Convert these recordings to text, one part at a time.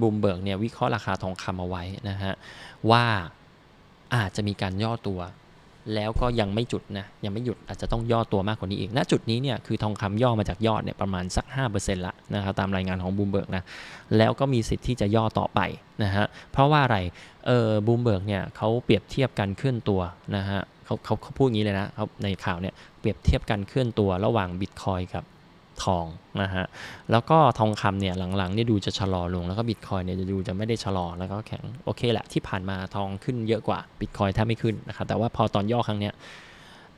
บูมเบิร์กเนี่ยวิเคราะห์ราคาทองคำเอาไว้นะฮะว่าอาจจะมีการย่อตัว แล้วก็ยังไม่จุดนะยังไม่หยุดอาจจะต้องย่อตัวมากกว่านี้อีกณจุดนี้เนี่ยคือทองคำย่อมาจากยอดเนี่ยประมาณสัก 5%ละนะครับตามรายงานของบูมเบิร์กนะแล้วก็มีสิทธิ์ที่จะย่อต่อไปนะฮะเพราะว่าอะไรเออบูมเบิร์กเนี่ยเขาเปรียบเทียบการเคลื่อนตัวนะฮะเขาเขาเขาพูดอย่างนี้เลยนะเขาในข่าวเนี่ยเปรียบเทียบการเคลื่อนตัวระหว่างบิตคอยกับ ทองนะฮะแล้วก็ทองคำเนี่ยหลังๆเนี่ยดูจะชะลอลงแล้วก็บิตคอยเนี่ยจะดูจะไม่ได้ชะลอแล้วก็แข็งโอเคแหละที่ผ่านมาทองขึ้นเยอะกว่าบิตคอยแทบไม่ขึ้นนะครับแต่ว่าพอตอนย่อครั้งเนี้ย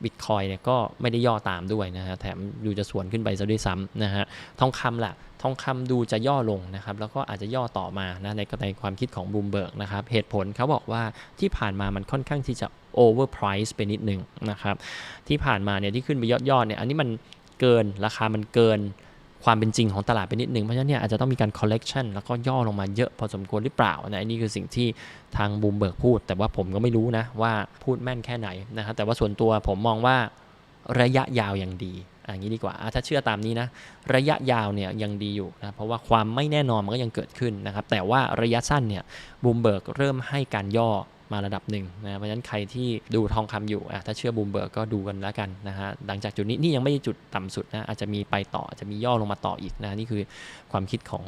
บิตคอยเนี่ยก็ไม่ได้ย่อตามด้วยนะฮะแถมดูจะสวนขึ้นไปซะด้วยซ้ำนะฮะทองคำล่ะทองคำดูจะย่อลงนะครับแล้วก็อาจจะย่อต่อมานะในในความคิดของบูมเบิร์กนะครับเหตุผลเขาบอกว่าที่ผ่านมามันค่อนข้างที่จะ overprice ไปนิดนึงนะครับที่ผ่านมาเนี่ยที่ขึ้นไปยอดๆเนี่ยอันนี้มัน เกิน ราคามันเกิน ความเป็นจริงของตลาดไปนิดนึง เพราะฉะนั้นเนี่ยอาจจะต้องมีการ collection แล้วก็ย่อลงมาเยอะพอสมควรหรือเปล่านะอันนี้คือสิ่งที่ทางบูมเบิร์กพูด แต่ว่าผมก็ไม่รู้นะว่าพูดแม่นแค่ไหนนะครับแต่ว่าส่วนตัวผมมองว่าระยะยาวยังดีอย่างนี้ดีกว่า ถ้าเชื่อตามนี้นะ ระยะยาวเนี่ยยังดีอยู่นะ เพราะว่าความไม่แน่นอนมันก็ยังเกิดขึ้นนะครับ แต่ว่าระยะสั้นเนี่ยบูมเบิร์กเริ่มให้การย่อ มาระดับหนึ่งนะเพราะฉะนั้นใครที่ดูทองคำอยู่อะถ้าเชื่อบูมเบิร์กก็ดูกันแล้วกันนะฮะหลังจากจุดนี้นี่ยังไม่จุดต่ำสุดนะอาจจะมีไปต่ออาจจะมีย่อลงมาต่ออีกนะนี่คือความคิดของ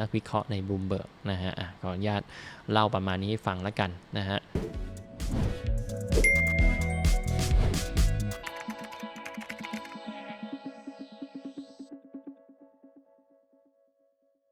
นักวิเคราะห์ในบูมเบิร์กนะฮะขออนุญาตเล่าประมาณนี้ให้ฟังแล้วกันนะฮะ